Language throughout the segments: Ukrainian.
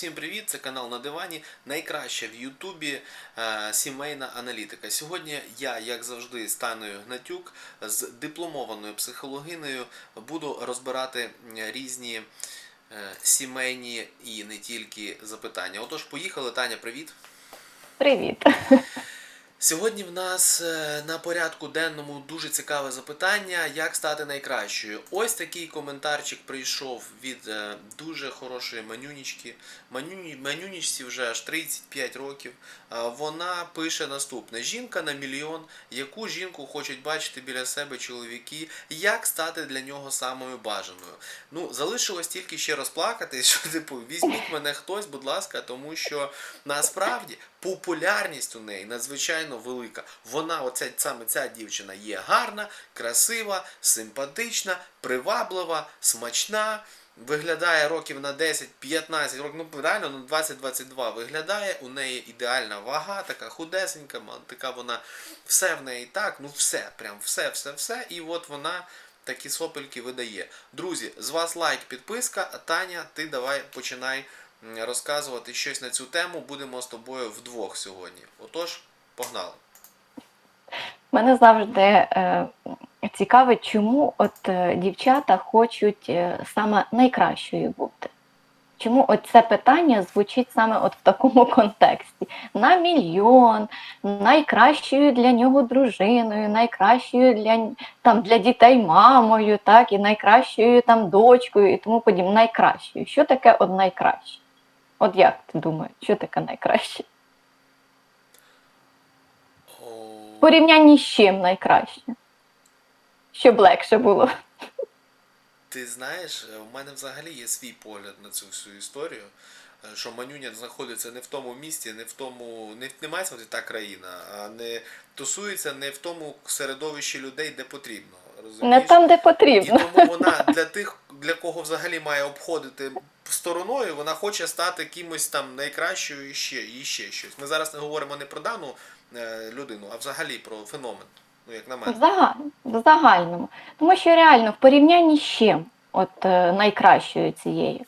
всім привіт! Це канал на дивані. Найкраща в Ютубі е, сімейна аналітика. Сьогодні я, як завжди, Станою Гнатюк з дипломованою психологиною, буду розбирати різні е, сімейні і не тільки запитання. Отож, поїхали. Таня, привіт! Привіт. Сьогодні в нас е, на порядку денному дуже цікаве запитання, як стати найкращою. Ось такий коментарчик прийшов від е, дуже хорошої манюнічки. Манюні, манюнічці вже аж 35 років. Вона пише наступне: жінка на мільйон, яку жінку хочуть бачити біля себе чоловіки, як стати для нього самою бажаною. Ну, залишилось тільки ще розплакатись, що типу, візьміть мене хтось, будь ласка, тому що насправді популярність у неї надзвичайно велика. Вона, оця саме ця дівчина, є гарна, красива, симпатична, приваблива, смачна. Виглядає років на 10-15 років, ну реально на 20-22 виглядає. У неї ідеальна вага, така худесенька, така вона все в неї так, ну все, прям все, все, все. І от вона такі сопельки видає. Друзі, з вас лайк, підписка. Таня, ти давай починай розказувати щось на цю тему. Будемо з тобою вдвох сьогодні. Отож, погнали. Мене завжди е, цікавить, чому от е, дівчата хочуть е, саме найкращою бути. Чому це питання звучить саме от в такому контексті? На мільйон, найкращою для нього дружиною, найкращою для, там, для дітей мамою, так, і найкращою там дочкою і тому подібне. Найкращою. Що таке от найкраще? От як ти думаєш, що таке найкраще? В порівнянні з чим найкраще? Щоб легше було. Ти знаєш, е, в мене взагалі є свій погляд на цю всю історію. е, Що Манюня знаходиться не в тому місті, не в тому, не, не має та країна, а не тусується не в тому середовищі людей, де потрібно. Не Розумієш? там, де І потрібно. тому вона для тих, для кого взагалі має обходити стороною, вона хоче стати кимось там найкращою і ще, і ще щось. Ми зараз не говоримо не про дану е, людину, а взагалі про феномен. Ну, як на В, загаль... в загальному. Тому що реально в порівнянні з чим, от е, найкращою цією.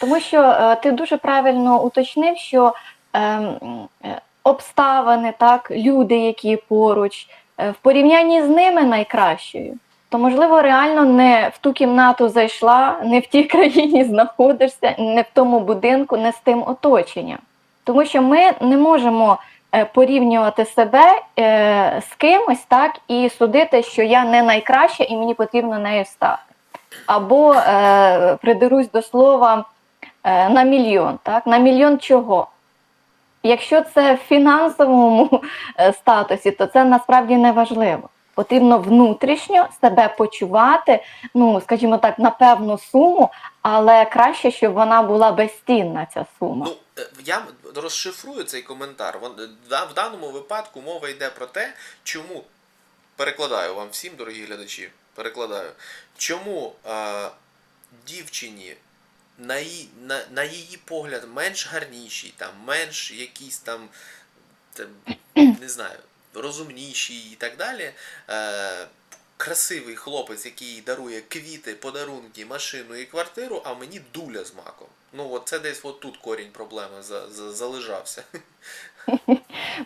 Тому що е, ти дуже правильно уточнив, що е, е, обставини, так, люди, які поруч, е, в порівнянні з ними найкращою. То, можливо, реально не в ту кімнату зайшла, не в тій країні знаходишся, не в тому будинку, не з тим оточенням. Тому що ми не можемо порівнювати себе е, з кимось, так, і судити, що я не найкраща і мені потрібно нею стати. Або е, придерусь до слова е, на мільйон. Так? На мільйон чого? Якщо це в фінансовому е, статусі, то це насправді не важливо. Потрібно внутрішньо себе почувати, ну, скажімо так, на певну суму, але краще, щоб вона була безцінна, ця сума. Е, я розшифрую цей коментар. Е, В даному випадку мова йде про те, чому перекладаю вам всім, дорогі глядачі, перекладаю, чому е, дівчині на її, на, на її погляд менш гарнішій, там, менш якийсь там, там не знаю, розумніший і так далі. Е, Красивий хлопець, який дарує квіти, подарунки, машину і квартиру, а мені дуля з маком. Ну, от це десь от тут корінь проблеми за, за, залежався.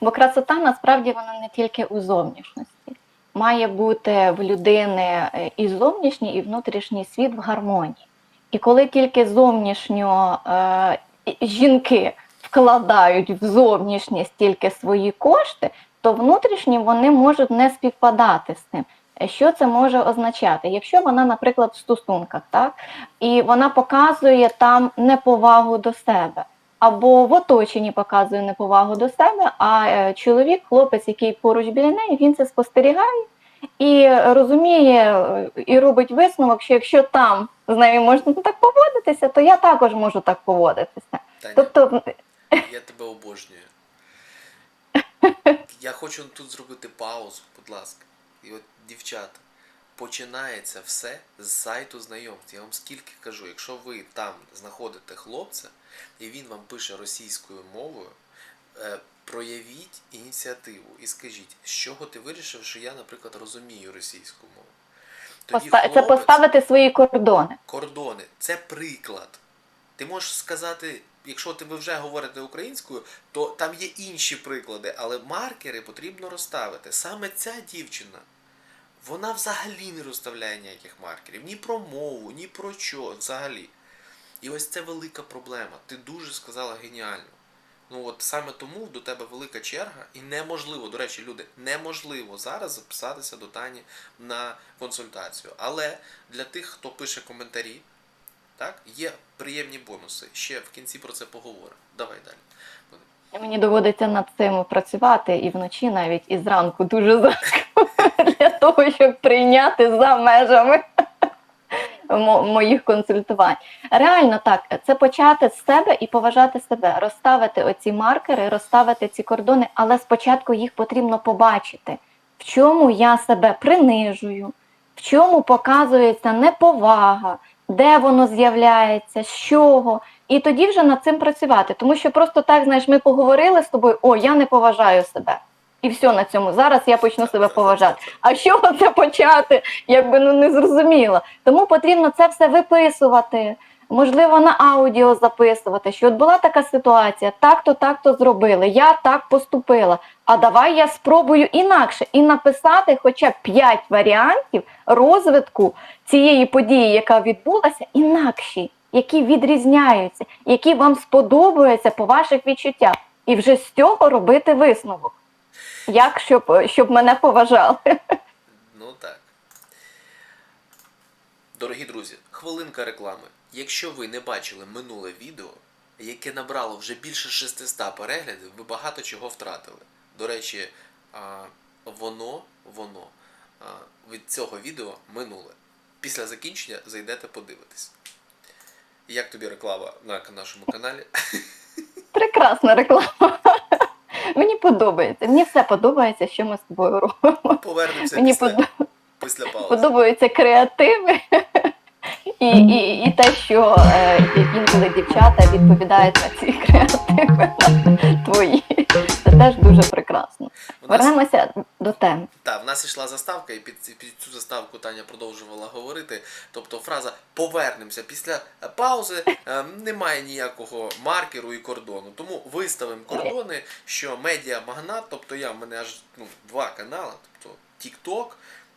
Бо красота насправді вона не тільки у зовнішності. Має бути в людини е, і зовнішній, і внутрішній світ в гармонії. І коли тільки зовнішньо е, жінки вкладають в зовнішність тільки свої кошти, то внутрішні вони можуть не співпадати з тим. Що це може означати? Якщо вона, наприклад, в стосунках, так, і вона показує там неповагу до себе, або в оточенні показує неповагу до себе, а е, чоловік, хлопець, який поруч біля неї, він це спостерігає і розуміє е, і робить висновок, що якщо там з нею можна так поводитися, то я також можу так поводитися. Таня, Тобто, я тебе обожнюю. Я хочу тут зробити паузу, будь ласка. І от, дівчата, починається все з сайту знайомств. Я вам скільки кажу, якщо ви там знаходите хлопця, і він вам пише російською мовою, е, проявіть ініціативу і скажіть, з чого ти вирішив, що я, наприклад, розумію російську мову. Тоді поста- це поставити свої кордони. кордони. Це приклад. Ти можеш сказати якщо ти ви вже говорите українською, то там є інші приклади, але маркери потрібно розставити. Саме ця дівчина, вона взагалі не розставляє ніяких маркерів, ні про мову, ні про що взагалі. І ось це велика проблема. Ти дуже сказала геніально. Ну от саме тому до тебе велика черга, і неможливо, до речі, люди, неможливо зараз записатися до Тані на консультацію. Але для тих, хто пише коментарі, так, є приємні бонуси. Ще в кінці про це поговоримо. Давай далі. Мені доводиться над цим працювати і вночі навіть і зранку дуже зранку того, щоб прийняти за межами моїх консультувань. Реально так, це почати з себе і поважати себе, розставити оці маркери, розставити ці кордони, але спочатку їх потрібно побачити, в чому я себе принижую, в чому показується неповага, де воно з'являється, з чого. І тоді вже над цим працювати. Тому що просто так, знаєш, ми поговорили з тобою, о, я не поважаю себе. І все на цьому. Зараз я почну себе поважати. А чого це почати? Якби ну не зрозуміло. Тому потрібно це все виписувати, можливо, на аудіо записувати. Що от була така ситуація, так-то, так-то зробили. Я так поступила. А давай я спробую інакше і написати хоча б 5 варіантів розвитку цієї події, яка відбулася, інакші, які відрізняються, які вам сподобаються по ваших відчуттях. І вже з цього робити висновок. Як щоб, щоб мене поважали. Ну так. Дорогі друзі, хвилинка реклами. Якщо ви не бачили минуле відео, яке набрало вже більше 600 переглядів, ви багато чого втратили. До речі, воно, воно від цього відео минуле. Після закінчення зайдете подивитись. Як тобі реклама на нашому каналі? Прекрасна реклама. Мені подобається. Мені все подобається, що ми з тобою робимо. Повернемося Мені після, подо- після паузи. подобаються креативи. І, і, і те, що е, інколи дівчата відповідають на ці креативи твої. Це теж дуже прекрасно. У нас- Вернемося до теми. Так, в нас йшла заставка, і під, ці- під цю заставку Таня продовжувала говорити. Тобто фраза повернемося після е, паузи е, немає ніякого маркеру і кордону. Тому виставимо кордони, що медіа магнат, тобто я в мене аж ну, два канали, тобто TikTok,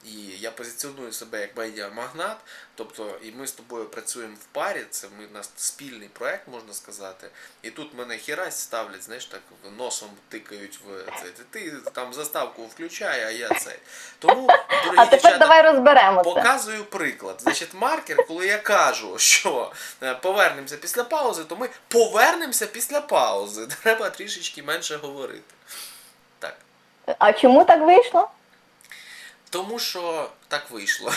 і я позиціоную себе як медіа магнат. Тобто, і ми з тобою працюємо в парі. Це ми у нас спільний проект, можна сказати. І тут мене хірась ставлять, знаєш, так носом тикають в це. Ти там заставку включай, а я цей. Тому, дорогі А тепер дівчата, давай розберемо показую приклад. Значить, маркер, коли я кажу, що е, повернемося після паузи, то ми повернемося після паузи. Треба трішечки менше говорити. Так. А чому так вийшло? Тому що так вийшло.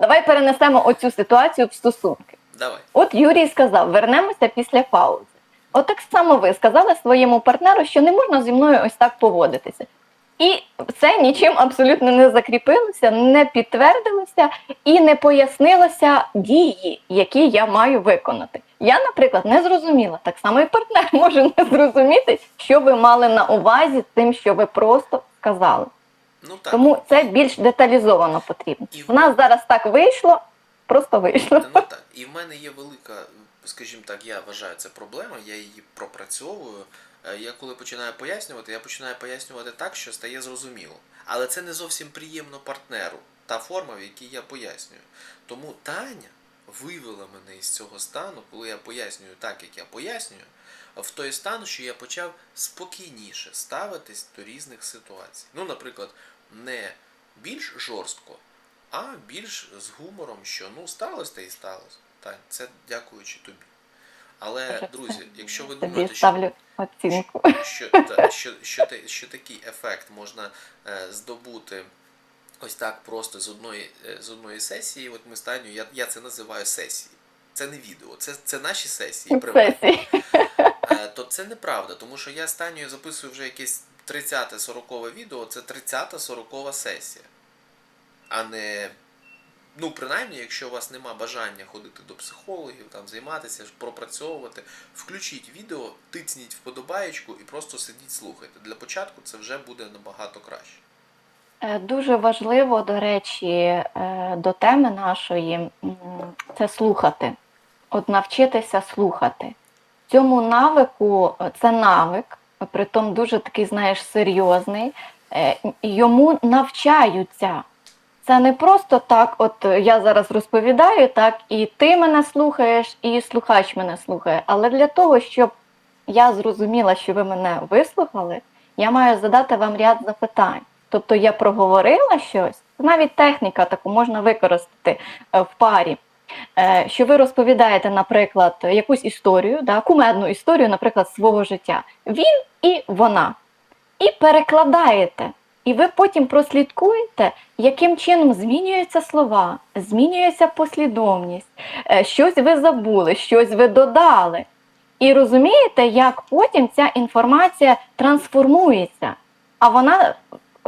Давай перенесемо оцю ситуацію в стосунки. Давай. От Юрій сказав: вернемося після паузи. От так само ви сказали своєму партнеру, що не можна зі мною ось так поводитися. І це нічим абсолютно не закріпилося, не підтвердилося і не пояснилося дії, які я маю виконати. Я, наприклад, не зрозуміла. Так само і партнер може не зрозуміти, що ви мали на увазі тим, що ви просто сказали. Ну так. Тому це більш деталізовано потрібно. І в- У нас зараз так вийшло, просто вийшло. Ну так. І в мене є велика, скажімо так, я вважаю це проблема, я її пропрацьовую. Е, Я коли починаю пояснювати, я починаю пояснювати так, що стає зрозуміло. Але це не зовсім приємно партнеру, та форма, в якій я пояснюю. Тому Таня вивела мене із цього стану, коли я пояснюю так, як я пояснюю, в той стан, що я почав спокійніше ставитись до різних ситуацій. Ну, наприклад, не більш жорстко, а більш з гумором, що ну сталося та і сталося. Тань, це дякуючи тобі. Але, друзі, якщо ви думаєте, що, що, що, що, те- що такий ефект можна е, здобути ось так просто з одної, е, з одної сесії, от ми з Танею, я, я це називаю сесії. Це не відео, це, це наші сесії. приватні. Сесії. Е, то це неправда, тому що я з Танею записую вже якесь 30-40 відео, це 30-40 сесія. А не. Ну, принаймні, якщо у вас нема бажання ходити до психологів, там займатися, пропрацьовувати, включіть відео, тицніть вподобаєчку і просто сидіть слухайте. Для початку це вже буде набагато краще. Е, Дуже важливо, до речі, е, до теми нашої це слухати. от навчитися слухати. Цьому навику е, це навик, притом дуже такий, знаєш, серйозний. Йому навчаються. Це не просто так, от я зараз розповідаю, так, і ти мене слухаєш, і слухач мене слухає. Але для того, щоб я зрозуміла, що ви мене вислухали, я маю задати вам ряд запитань. Тобто я проговорила щось, навіть техніка таку можна використати е, в парі. Е, Що ви розповідаєте, наприклад, якусь історію, да, кумедну історію, наприклад, свого життя. Він і вона. І перекладаєте. І ви потім прослідкуєте, яким чином змінюються слова, змінюється послідовність, е, щось ви забули, щось ви додали. І розумієте, як потім ця інформація трансформується. А вона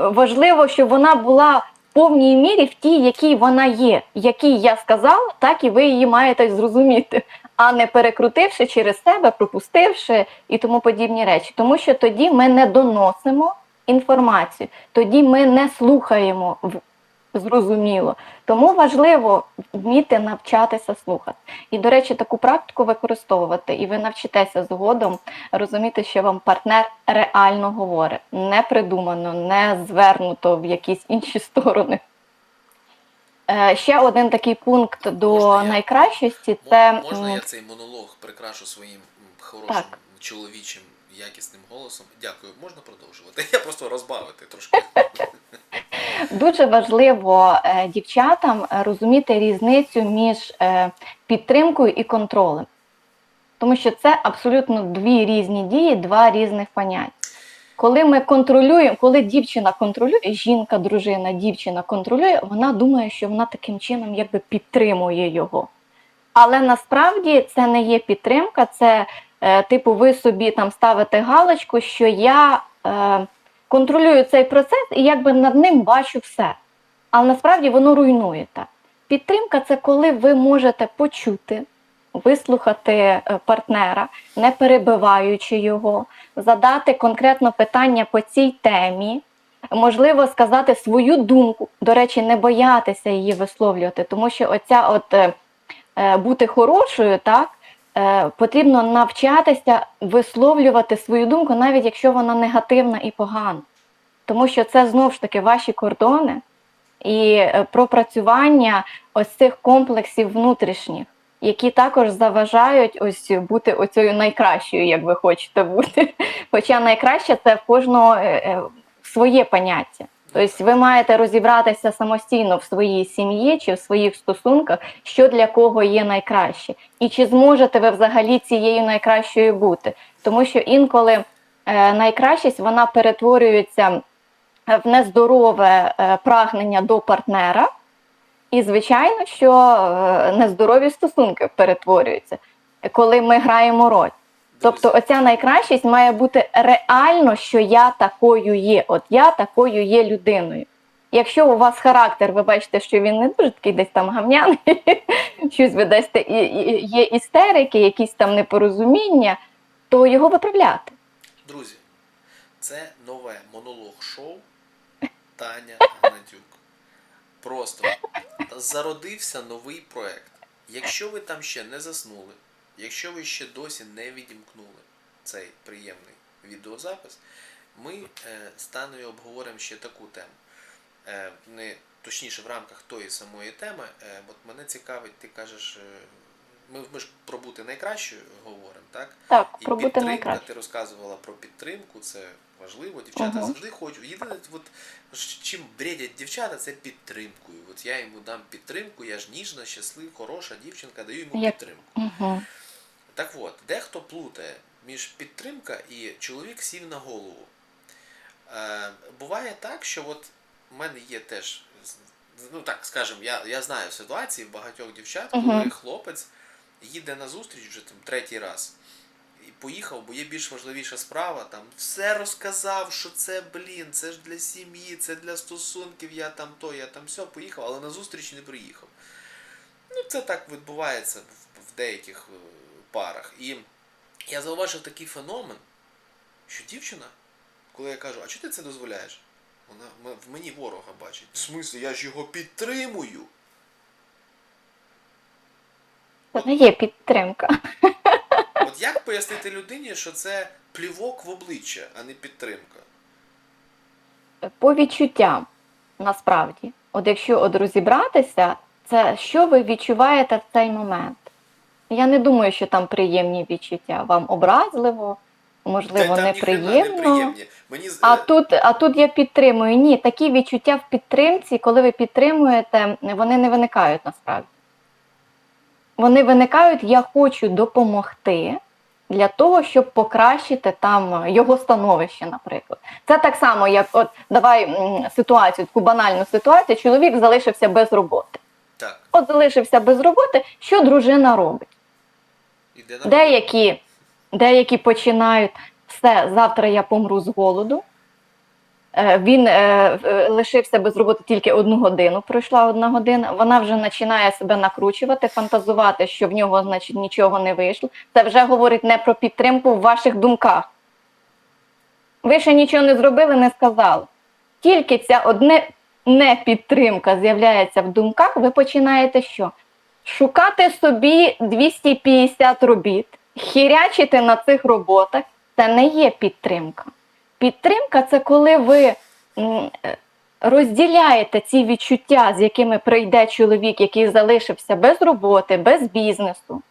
важливо, щоб вона була в повній мірі в тій, якій вона є. Якій я сказала, так і ви її маєте зрозуміти, а не перекрутивши через себе, пропустивши і тому подібні речі. Тому що тоді ми не доносимо інформацію, тоді ми не слухаємо зрозуміло. Тому важливо вміти навчатися слухати. І, до речі, таку практику використовувати, і ви навчитеся згодом розуміти, що вам партнер реально говорить, не придумано, не звернуто в якісь інші сторони. Е, Ще один такий пункт до Можна найкращості це Можна я цей монолог прикрашу своїм хорошим Так. чоловічим якісним голосом? Дякую, можна продовжувати. Я просто розбавити трошки. Дуже важливо е, дівчатам е, розуміти різницю між е, підтримкою і контролем, тому що це абсолютно дві різні дії, два різних поняття. Коли ми контролюємо, коли дівчина контролює, жінка, дружина, дівчина контролює, вона думає, що вона таким чином якби підтримує його. Але насправді це не є підтримка, це типу, ви собі там ставите галочку, що я е, контролюю цей процес і якби над ним бачу все. Але насправді воно руйнуєте. Підтримка це коли ви можете почути, вислухати е, партнера, не перебиваючи його, задати конкретно питання по цій темі, можливо, сказати свою думку. До речі, не боятися її висловлювати, тому що оця от е, е, бути хорошою, так. Е, Потрібно навчатися висловлювати свою думку, навіть якщо вона негативна і погана. Тому що це знову ж таки ваші кордони і е, пропрацювання ось цих комплексів внутрішніх, які також заважають ось бути оцею найкращою, як ви хочете бути. Хоча найкраще це в кожного е, своє поняття. Тобто ви маєте розібратися самостійно в своїй сім'ї чи в своїх стосунках, що для кого є найкраще, і чи зможете ви взагалі цією найкращою бути. Тому що інколи е, найкращість вона перетворюється в нездорове е, прагнення до партнера, і, звичайно, що е, нездорові стосунки перетворюються, коли ми граємо роль. Тобто, оця найкращість має бути реально, що я такою є. От я такою є людиною. Якщо у вас характер, ви бачите, що він не дуже такий десь там гавняний, щось ви десь те- і- і- є істерики, якісь там непорозуміння, то його виправляти. Друзі, це нове монолог-шоу Таня Гнатюк. Просто зародився новий проект. Якщо ви там ще не заснули, якщо ви ще досі не відімкнули цей приємний відеозапис, ми е, з Танею обговоримо ще таку тему. Е, не, точніше, в рамках тої самої теми, е, от мене цікавить, ти кажеш, ми, ми ж про бути найкращою говоримо, так? Так, І про бути найкраще. ти розказувала про підтримку, це важливо. Дівчата Ага. завжди хочуть. Єдине, от, чим бредять дівчата, це підтримкою. От я йому дам підтримку, я ж ніжна, щаслива, хороша дівчинка, даю йому підтримку. Угу. Так от, дехто плутає між підтримка і чоловік сів на голову. Е, буває так, що от в мене є теж, ну так скажемо, я, я знаю ситуації в багатьох дівчат, коли Мгм. хлопець їде на зустріч вже там третій раз. І поїхав, бо є більш важливіша справа. Там все розказав, що це, блін, це ж для сім'ї, це для стосунків, я там то, я там все, поїхав, але на зустріч не приїхав. Ну, це так відбувається в, в деяких е, парах. І я зауважив такий феномен, що дівчина, коли я кажу, а чого ти це дозволяєш? Вона в мені ворога бачить. В смислі, я ж його підтримую. Це не є підтримка. От як пояснити людині, що це плівок в обличчя, а не підтримка? По відчуттям, насправді. От якщо от розібратися, це що ви відчуваєте в цей момент. Я не думаю, що там приємні відчуття. Вам образливо, можливо, Та там ніхрена неприємно. неприємні. Мені з- А тут, а тут я підтримую. Ні, такі відчуття в підтримці, коли ви підтримуєте, вони не виникають насправді. Вони виникають, я хочу допомогти для того, щоб покращити там його становище, наприклад. Це так само, як от давай м, ситуацію, таку банальну ситуацію. Чоловік залишився без роботи. так, От залишився без роботи. Що дружина робить? Деякі, деякі починають все, завтра я помру з голоду. Е, Він е, е, лишився без роботи тільки одну годину, пройшла одна година. Вона вже починає себе накручувати, фантазувати, що в нього, значить, нічого не вийшло. Це вже говорить не про підтримку в ваших думках. Ви ще нічого не зробили, не сказали. Тільки ця одне не підтримка з'являється в думках, ви починаєте що? Шукати собі 250 робіт, хірячити на цих роботах це не є підтримка. Підтримка це коли ви розділяєте ці відчуття, з якими прийде чоловік, який залишився без роботи, без бізнесу.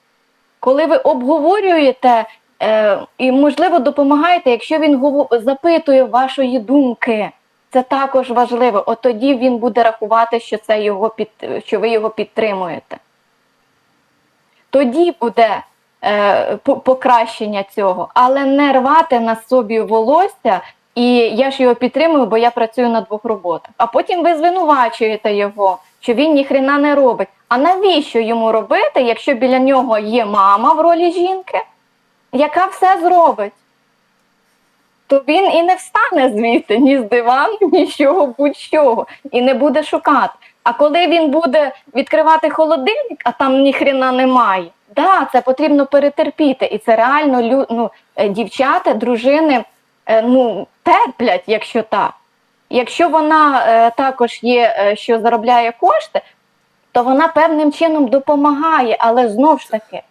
Коли ви обговорюєте е, і, можливо, допомагаєте, якщо він запитує вашої думки, це також важливо. От тоді він буде рахувати, що це його під, що ви його підтримуєте. Тоді буде е, покращення цього, але не рвати на собі волосся, і я ж його підтримую, бо я працюю на двох роботах. А потім ви звинувачуєте його, що він ніхрена не робить. А навіщо йому робити, якщо біля нього є мама в ролі жінки, яка все зробить? То він і не встане звідти ні з дивану, ні з чого будь-чого, і не буде шукати. А коли він буде відкривати холодильник, а там ніхрена немає, да, це потрібно перетерпіти. І це реально ну, е, дівчата, дружини е, ну, терплять, якщо так. Якщо вона е, також є, що заробляє кошти, то вона певним чином допомагає, але знов ж таки,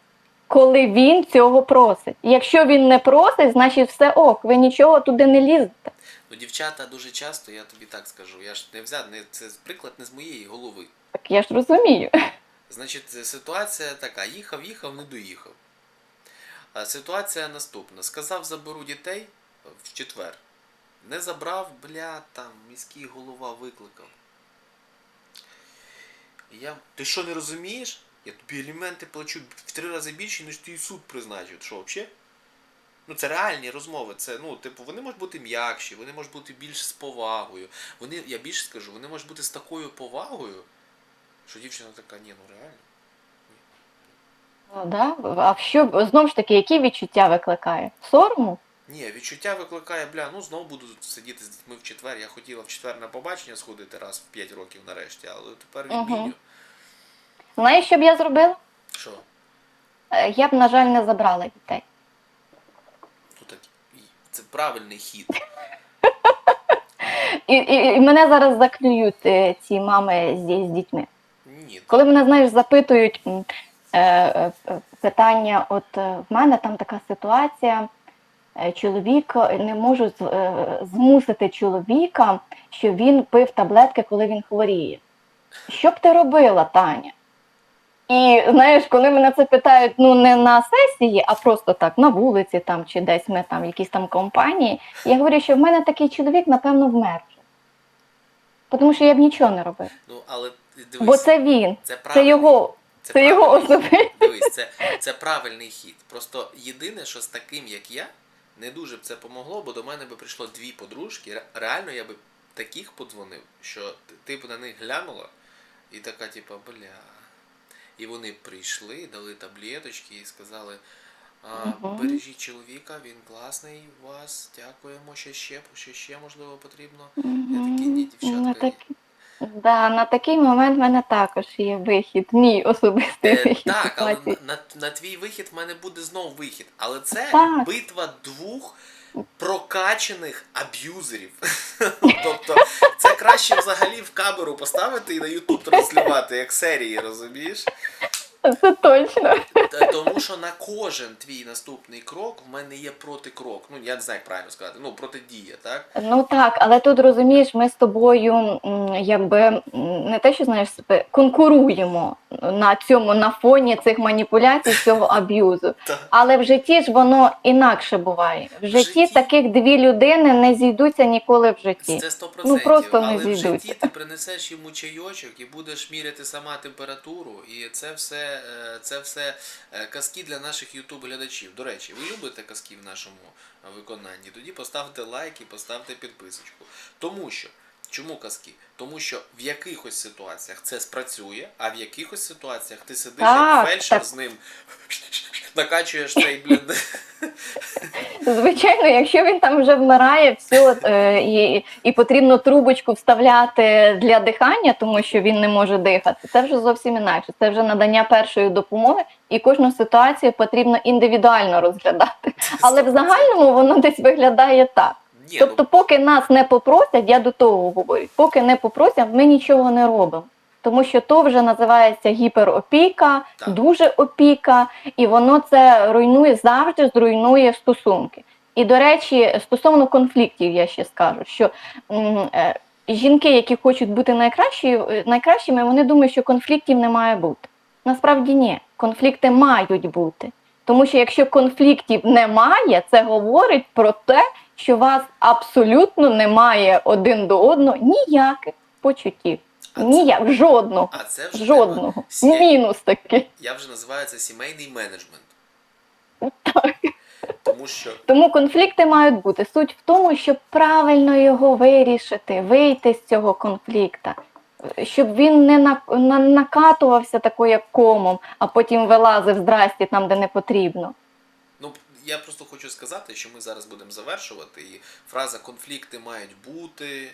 коли він цього просить. Якщо він не просить, значить все ок, ви нічого туди не лізете. Ну, дівчата дуже часто, я тобі так скажу, я ж не взяв, не, це приклад не з моєї голови. Так я ж розумію. Значить, ситуація така: їхав, їхав, не доїхав. А ситуація наступна. Сказав, заберу дітей в четвер. Не забрав, бля, там міський голова викликав. Я. Ти що не розумієш? Я тобі аліменти плачу в три рази більше, ніж твій суд призначив. Що, взагалі? Ну, це реальні розмови. Це, ну, типу, вони можуть бути м'якші, вони можуть бути більш з повагою. Вони, я більше скажу, вони можуть бути з такою повагою, що дівчина така, ні, ну реально. Ну, да? А що знову ж таки, які відчуття викликає? Сорому? Ні, відчуття викликає, бля, ну знову буду сидіти з дітьми в четвер. Я хотіла в четвер на побачення сходити раз в 5 років нарешті, але тепер відміню. Знаєш, що б я зробила? Що? Е, Я б, на жаль, не забрала дітей. Правильний хід. І, і, і мене зараз заклюють е, ці мами з, з дітьми. Ні. Коли мене, знаєш, запитують м, е, е, е, питання, от е, в мене там така ситуація, е, чоловік е, не можу з- е, змусити чоловіка, що він пив таблетки, коли він хворіє. Що б ти робила, Таня? І знаєш, коли мене це питають ну не на сесії, а просто так на вулиці там чи десь ми там в якійсь там компанії, я говорю, що в мене такий чоловік, напевно, вмер. Тому що я б нічого не робила. Ну, але дивись, Бо це він, це це його, це його правильний особисто. Дивись, це, це правильний хід. Просто єдине, що з таким, як я, не дуже б це помогло, бо до мене би прийшло дві подружки. Реально я би таких подзвонив, що ти б на них глянула і така, типа, бля. І вони прийшли, дали таблеточки і сказали. А, бережіть чоловіка, він класний у вас, дякуємо, що ще, що ще можливо потрібно. Я такий, ні, дівчатка, на, да, на такий момент в мене також є вихід, мій особистий Е, вихід. так, але на, на, на твій вихід в мене буде знов вихід. Але це Так. битва двох прокачених аб'юзерів. тобто, це краще взагалі в камеру поставити і на Ютуб транслювати, як серії, розумієш? Це точно. Та- Тому що на кожен твій наступний крок в мене є протикрок. Ну я не знаю, як правильно сказати. Ну протидія, так? Ну так, але тут розумієш, ми з тобою якби не те, що знаєш себе, конкуруємо на цьому на фоні цих маніпуляцій, цього аб'юзу. Але в житті ж воно інакше буває. В житті, таких дві людини не зійдуться ніколи в житті. Це 100%. Ну, просто не Але в житті ти принесеш йому чайочок і будеш міряти сама температуру. І це все, е, це все е, казки для наших ютуб глядачів. До речі, ви любите казки в нашому е, виконанні? Тоді поставте лайк і поставте підписочку. Тому що. Чому казки? Тому що в якихось ситуаціях це спрацює, а в якихось ситуаціях ти сидиш як фельдшер з ним, накачуєш цей блін. Звичайно, якщо він там вже вмирає, все, е, і, і потрібно трубочку вставляти для дихання, тому що він не може дихати, це вже зовсім інакше. Це вже надання першої допомоги, і кожну ситуацію потрібно індивідуально розглядати. Але в загальному воно десь виглядає так. Тобто, поки нас не попросять, я до того говорю, поки не попросять, ми нічого не робимо. Тому що то вже називається гіперопіка, Так. дуже опіка, і воно це руйнує завжди зруйнує стосунки. І до речі, стосовно конфліктів, я ще скажу, що е, жінки, які хочуть бути е, найкращими, вони думають, що конфліктів не має бути. Насправді ні, конфлікти мають бути. Тому що якщо конфліктів немає, це говорить про те, що у вас абсолютно немає один до одного ніяких почуттів. А це- Ніяк, жодного. а це вже Жодного. сімей- Мінус такий. Я вже називаю це сімейний менеджмент. Так. Тому що Тому конфлікти мають бути. Суть в тому, щоб правильно його вирішити, вийти з цього конфлікта, щоб він не на- на- накатувався такою як комом, а потім вилазив здрасті там, де не потрібно. Ну, я просто хочу сказати, що ми зараз будемо завершувати, і фраза конфлікти мають бути,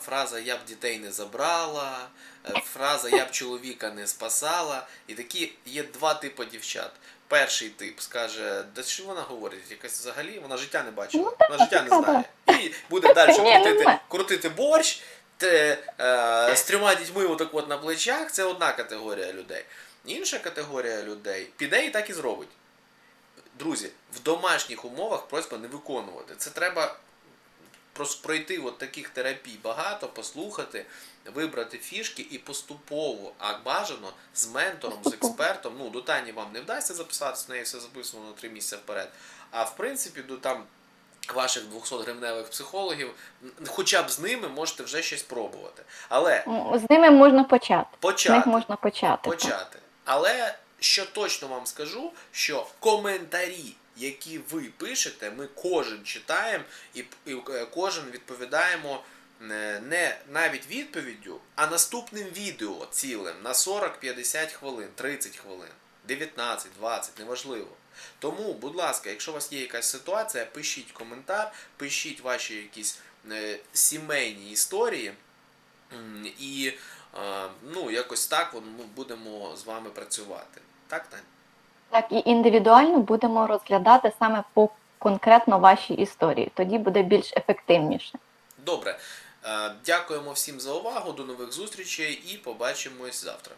фраза я б дітей не забрала, е, фраза я б чоловіка не спасала. І такі є два типи дівчат. Перший тип скаже, да що вона говорить? Якась взагалі, вона життя не бачила, вона життя не знає. І буде далі крутити, крутити борщ. Те, е, з трьома дітьми отак от на плечах це одна категорія людей. Інша категорія людей піде і так і зробить. Друзі, в домашніх умовах просьба не виконувати. Це треба пройти от таких терапій багато, послухати, вибрати фішки і поступово, а бажано з ментором, з експертом. Ну, до Тані вам не вдасться записатися, в неї все записано на три місяці вперед. А в принципі, до там ваших 200 гривневих психологів, хоча б з ними можете вже щось пробувати. Але З ними можна почати. З них можна почати. так. почати. Але що точно вам скажу, що коментарі, які ви пишете, ми кожен читаємо і, е, кожен відповідаємо е, не навіть відповіддю, а наступним відео цілим на 40-50 хвилин, 30 хвилин, 19, 20, неважливо. Тому, будь ласка, якщо у вас є якась ситуація, пишіть коментар, пишіть ваші якісь е, сімейні історії. І ну, якось так ми будемо з вами працювати. Так, Тань? Так, і індивідуально будемо розглядати саме по конкретно вашій історії. Тоді буде більш ефективніше. Добре. Е, Дякуємо всім за увагу. До нових зустрічей і побачимось завтра.